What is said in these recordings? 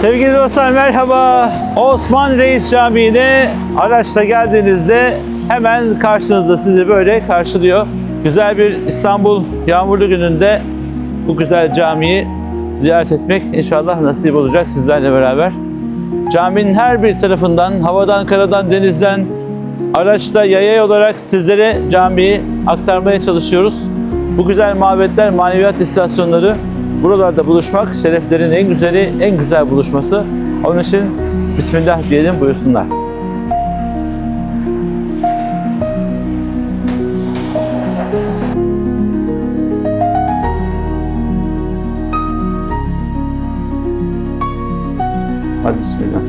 Sevgili dostlar merhaba. Osman Reis Camii'ne araçla geldiğinizde hemen karşınızda sizi böyle karşılıyor. Güzel bir İstanbul yağmurlu gününde bu güzel camiyi ziyaret etmek inşallah nasip olacak sizlerle beraber. Caminin her bir tarafından, havadan, karadan, denizden, araçta, yaya olarak sizlere camiyi aktarmaya çalışıyoruz. Bu güzel mabetler, maneviyat istasyonları buralarda buluşmak şereflerin en güzeli, en güzel buluşması. Onun için Bismillah diyelim buyursunlar. Hadi Bismillah.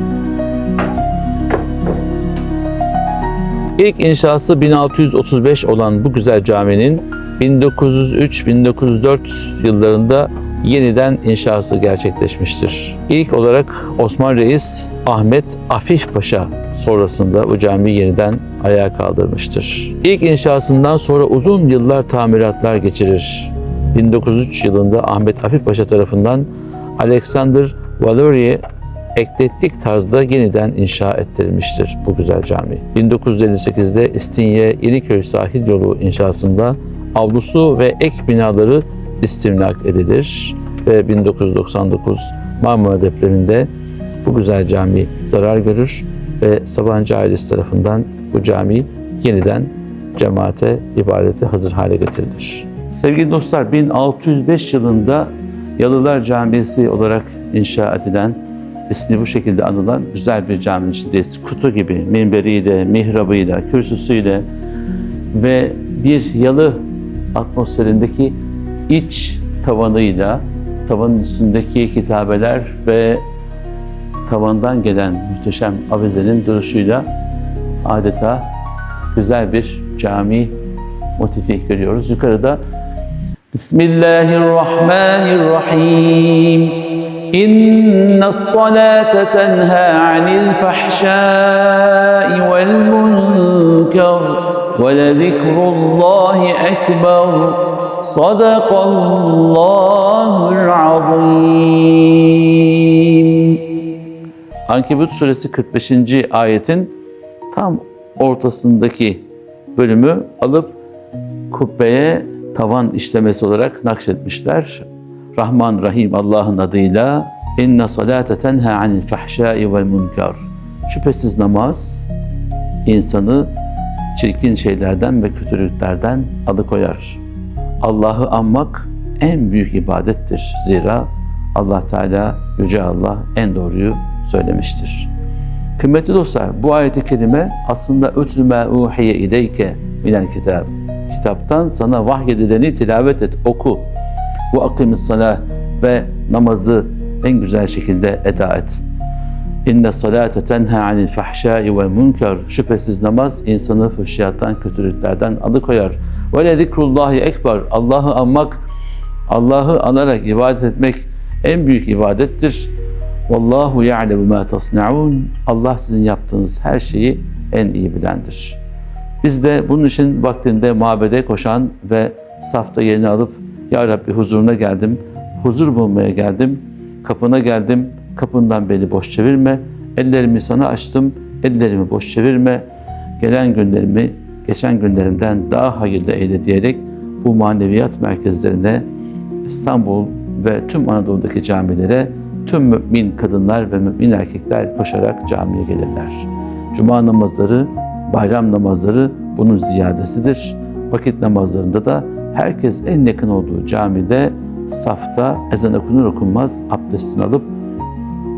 İlk inşası 1635 olan bu güzel caminin 1903-1904 yıllarında yeniden inşası gerçekleşmiştir. İlk olarak Osman Reis Ahmet Afif Paşa sonrasında bu cami yeniden ayağa kaldırmıştır. İlk inşasından sonra uzun yıllar tamiratlar geçirir. 1903 yılında Ahmet Afif Paşa tarafından Alexander Valerie eklektik tarzda yeniden inşa ettirilmiştir bu güzel cami. 1958'de İstinye Yeniköy sahil yolu inşasında avlusu ve ek binaları istimlak edilir ve 1999 Marmara depreminde bu güzel cami zarar görür ve Sabancı ailesi tarafından bu cami yeniden cemaate, ibadete hazır hale getirilir. Sevgili dostlar 1605 yılında Yalılar Camisi olarak inşa edilen ismi bu şekilde anılan güzel bir caminin içindeyiz. Kutu gibi minberiyle, mihrabıyla, kürsüsüyle ve bir yalı atmosferindeki iç tavanıyla tavanın üstündeki kitabeler ve tavandan gelen muhteşem avizenin duruşuyla adeta güzel bir cami motifi görüyoruz. Yukarıda Bismillahirrahmanirrahim. İnne salate tenha anil fahşai vel munkar ve lekrullahi ekber. صدق الله العظيم Ankebut suresi 45. ayetin tam ortasındaki bölümü alıp kubbeye tavan işlemesi olarak nakşetmişler. Rahman Rahim Allah'ın adıyla inna salate tenha anil fahşai vel munkar. Şüphesiz namaz insanı çirkin şeylerden ve kötülüklerden alıkoyar. Allah'ı anmak en büyük ibadettir. Zira Allah Teala Yüce Allah en doğruyu söylemiştir. Kıymetli dostlar bu ayet-i kerime aslında ötlü mâ uhiye ileyke minel kitab. Kitaptan sana vahyedileni tilavet et, oku bu akimis salah ve namazı en güzel şekilde eda et. İnne salate tenha anil fahşai ve munkar. Şüphesiz namaz insanı fuhşiyattan, kötülüklerden alıkoyar. Ve le zikrullahi ekber. Allah'ı anmak, Allah'ı anarak ibadet etmek en büyük ibadettir. Vallahu ya'lemu ma tasnaun. Allah sizin yaptığınız her şeyi en iyi bilendir. Biz de bunun için vaktinde mabede koşan ve safta yerini alıp ya Rabbi huzuruna geldim, huzur bulmaya geldim, kapına geldim, kapından beni boş çevirme, ellerimi sana açtım, ellerimi boş çevirme, gelen günlerimi geçen günlerimden daha hayırlı eyle diyerek bu maneviyat merkezlerine İstanbul ve tüm Anadolu'daki camilere tüm mümin kadınlar ve mümin erkekler koşarak camiye gelirler. Cuma namazları, bayram namazları bunun ziyadesidir. Vakit namazlarında da herkes en yakın olduğu camide safta ezan okunur okunmaz abdestini alıp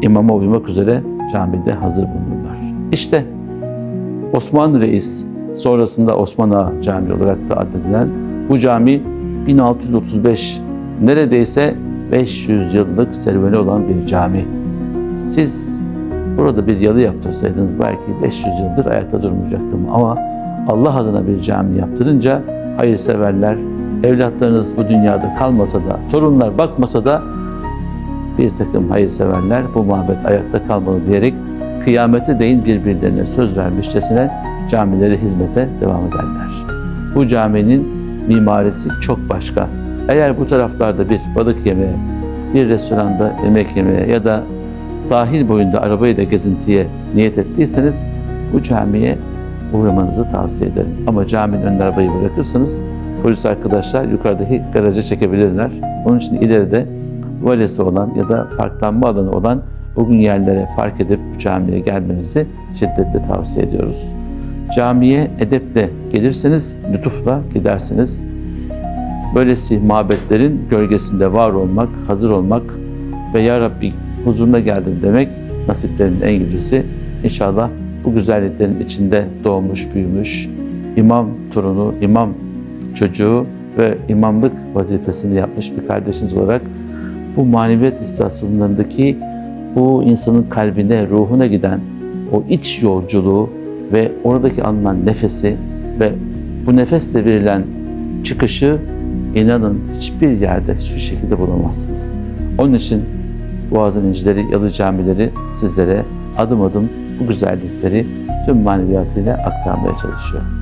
imama uymak üzere camide hazır bulunurlar. İşte Osman Reis sonrasında Osman Ağa Camii olarak da addedilen bu cami 1635 neredeyse 500 yıllık serüveni olan bir cami. Siz burada bir yalı yaptırsaydınız belki 500 yıldır ayakta durmayacaktım ama Allah adına bir cami yaptırınca hayırseverler, evlatlarınız bu dünyada kalmasa da, torunlar bakmasa da bir takım hayırseverler bu mabet ayakta kalmalı diyerek kıyamete değin birbirlerine söz vermişçesine camilere hizmete devam ederler. Bu caminin mimarisi çok başka. Eğer bu taraflarda bir balık yemeye, bir restoranda yemek yemeye ya da sahil boyunda arabayla gezintiye niyet ettiyseniz bu camiye uğramanızı tavsiye ederim. Ama caminin önüne arabayı bırakırsanız polis arkadaşlar yukarıdaki garaja çekebilirler. Onun için ileride valesi olan ya da parklanma alanı olan bugün yerlere park edip camiye gelmenizi şiddetle tavsiye ediyoruz. Camiye edeple gelirseniz lütufla gidersiniz. Böylesi mabetlerin gölgesinde var olmak, hazır olmak ve Ya Rabbi huzuruna geldim demek nasiplerin en güzeli. İnşallah bu güzelliklerin içinde doğmuş, büyümüş, imam torunu, imam çocuğu ve imamlık vazifesini yapmış bir kardeşiniz olarak bu maneviyat istasyonlarındaki bu insanın kalbine, ruhuna giden o iç yolculuğu ve oradaki alınan nefesi ve bu nefesle verilen çıkışı inanın hiçbir yerde, hiçbir şekilde bulamazsınız. Onun için Boğaz'ın incileri, Yalı camileri sizlere adım adım bu güzellikleri tüm maneviyatıyla aktarmaya çalışıyor.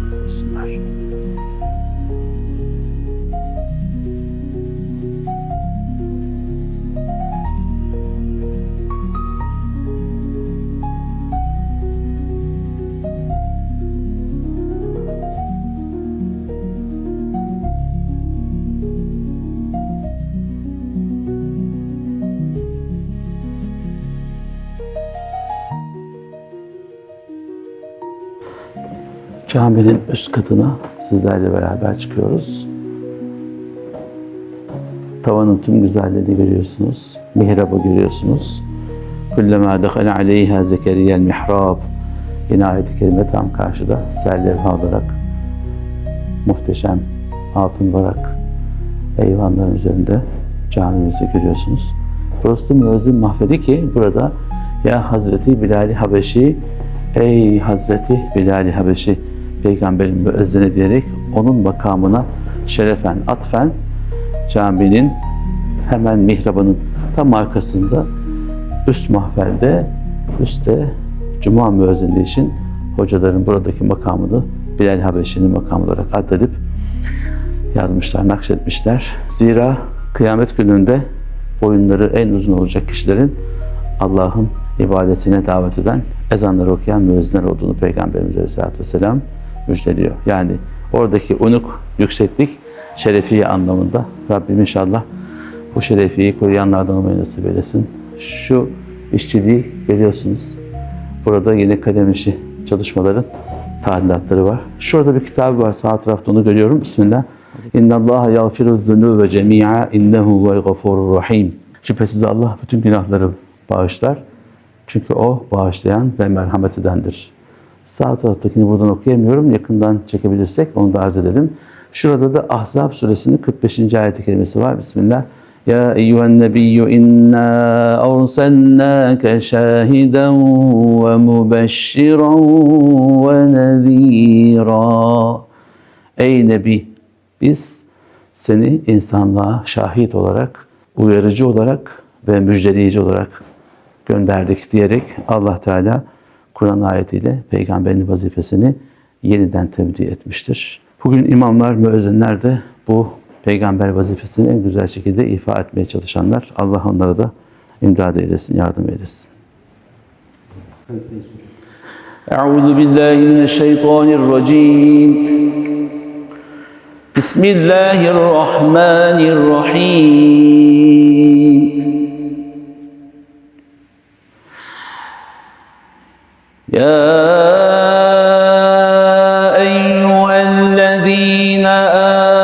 Caminin üst katına sizlerle beraber çıkıyoruz. Tavanın tüm güzelliğini görüyorsunuz. Mihrabı görüyorsunuz. Kullama dakhala aleyha zekeriyel mihrab. Yine ayet-i kerime tam karşıda serlevha olarak muhteşem altın varak eyvanların üzerinde camimizi görüyorsunuz. Burası da müezzin mahfedi ki burada ya Hazreti Bilal-i Habeşi Ey Hazreti Bilal-i Habeşi Peygamberin müezzini diyerek onun makamına şerefen, atfen caminin hemen mihrabının tam arkasında üst mahfelde üstte Cuma müezzinliği için hocaların buradaki makamını Bilal Habeşi'nin makamı olarak addedip yazmışlar, nakşetmişler. Zira kıyamet gününde boyunları en uzun olacak kişilerin Allah'ın ibadetine davet eden, ezanları okuyan müezzinler olduğunu Peygamberimiz Aleyhisselatü Vesselam müjdeliyor. Yani oradaki unuk, yükseklik, şerefiye anlamında Rabbim inşallah bu şerefiyi koruyanlardan olmayı nasip eylesin. Şu işçiliği görüyorsunuz. Burada yine kalem işi çalışmaların tadilatları var. Şurada bir kitabı var. Sağ tarafta onu görüyorum. Bismillah. İnna Allah yağfiru zunube cemi'a innehu vel gafurur rahim. Şüphesiz Allah bütün günahları bağışlar. Çünkü o bağışlayan ve merhamet edendir. Sağ taraftakini buradan okuyamıyorum. Yakından çekebilirsek onu da arz edelim. Şurada da Ahzab suresinin 45. ayeti kelimesi var. Bismillah. Ya eyyühen nebiyyü inna arsalnâke şahiden ve mübeşşiran ve nezîrâ. Ey Nebi! Biz seni insanlığa şahit olarak, uyarıcı olarak ve müjdeleyici olarak gönderdik diyerek Allah Teala Kur'an ayetiyle peygamberin vazifesini yeniden tevdi etmiştir. Bugün imamlar, müezzinler de bu peygamber vazifesini en güzel şekilde ifa etmeye çalışanlar. Allah onlara da imdad eylesin, yardım eylesin. Euzu billahi mineşşeytanirracim. Bismillahirrahmanirrahim. يا أيها الذين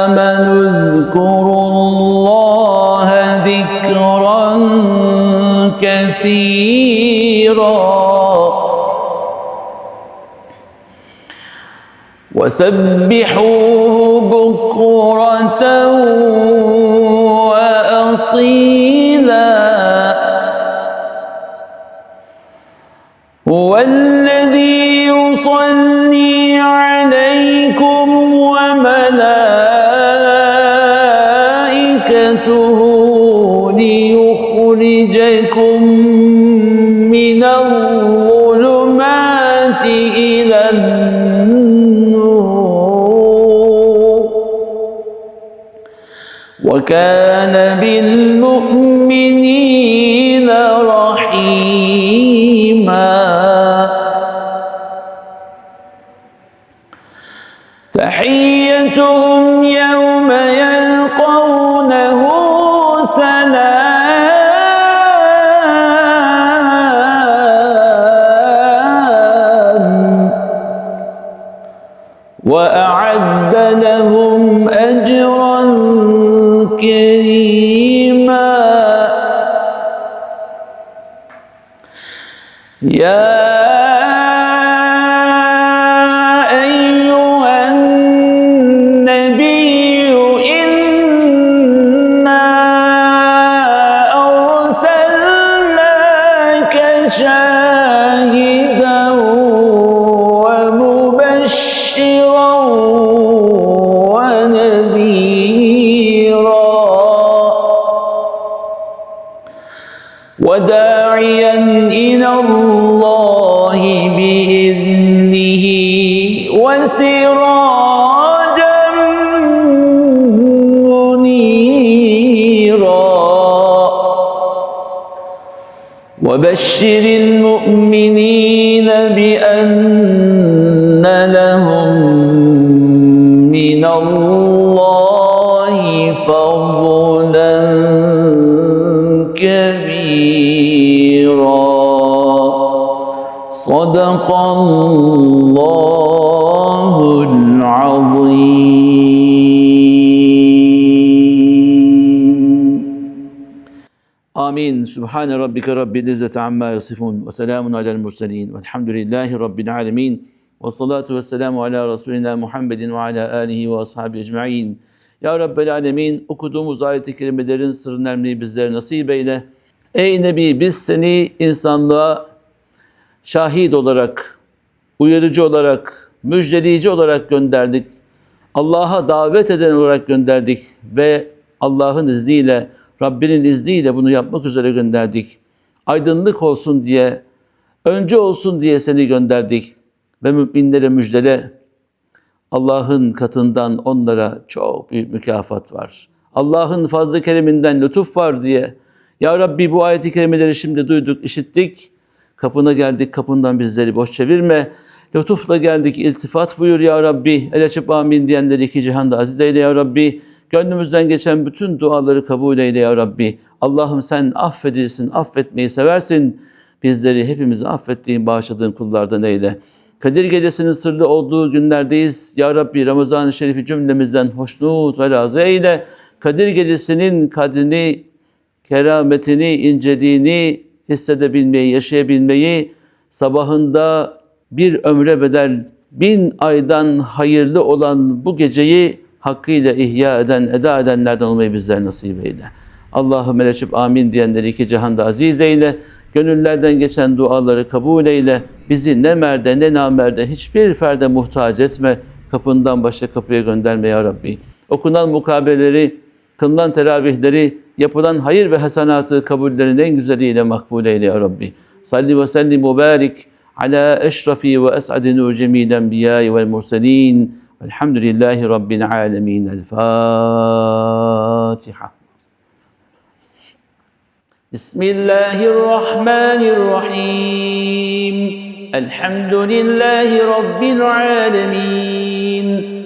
آمنوا اذكروا الله ذكرا كثيرا. وسبحوه هو الذي يصلي عليكم وملائكته ليخرجكم من الظلمات إلى النور وكان بالمؤمنين يا أيها النبي إنا أرسلناك شاهدا ومبشرا ونذيرا. وداعيا إلى الله بإذنه وسراجا منيرا. وبشر صدق الله العظيم آمين سبحان ربك رب العزة عما يصفون وسلام على المرسلين والحمد لله رب العالمين والصلاة والسلام على رسولنا محمد وعلى آله وأصحابه أجمعين Ya Rabbel Alemin okuduğumuz ayet-i kerimelerin sırrını ermeyi bizlere nasip eyle. Ey Nebi biz seni insanlığa şahit olarak, uyarıcı olarak, müjdeleyici olarak gönderdik. Allah'a davet eden olarak gönderdik ve Allah'ın izniyle, Rabbinin izniyle bunu yapmak üzere gönderdik. Aydınlık olsun diye, önce olsun diye seni gönderdik ve müminlere müjdele. Allah'ın katından onlara çok büyük mükafat var. Allah'ın fazla kereminden lütuf var diye. Ya Rabbi bu ayeti kerimeleri şimdi duyduk, işittik. Kapına geldik, kapından bizleri boş çevirme. Lütufla geldik, iltifat buyur ya Rabbi. El açıp amin diyenleri iki cihanda aziz eyle ya Rabbi. Gönlümüzden geçen bütün duaları kabul eyle ya Rabbi. Allah'ım sen affedilsin, affetmeyi seversin. Bizleri hepimizi affettiğin, bağışladığın kullardan eyle. Kadir Gecesi'nin sırlı olduğu günlerdeyiz. Ya Rabbi Ramazan-ı Şerif'i cümlemizden hoşnut ve razı eyle. Kadir Gecesi'nin kadrini, kerametini, inceliğini hissedebilmeyi, yaşayabilmeyi, sabahında bir ömre bedel bin aydan hayırlı olan bu geceyi hakkıyla ihya eden, eda edenlerden olmayı bizler nasip eyle. Allah'ı meleçip amin diyenleri iki cihanda aziz eyle. Gönüllerden geçen duaları kabul eyle. Bizi ne merde ne namerde hiçbir ferde muhtaç etme. Kapından başka kapıya gönderme ya Rabbi. Okunan mukabeleleri, kılınan teravihleri, yapılan hayır ve hasenatı kabullerin en güzeliyle makbul eyle ya Rabbi. Salli ve sellim ve ala eşrafi ve es'adi nur cemil enbiyai vel murselin. Velhamdülillahi Rabbil alemin. El Fatiha. بسم الله الرحمن الرحيم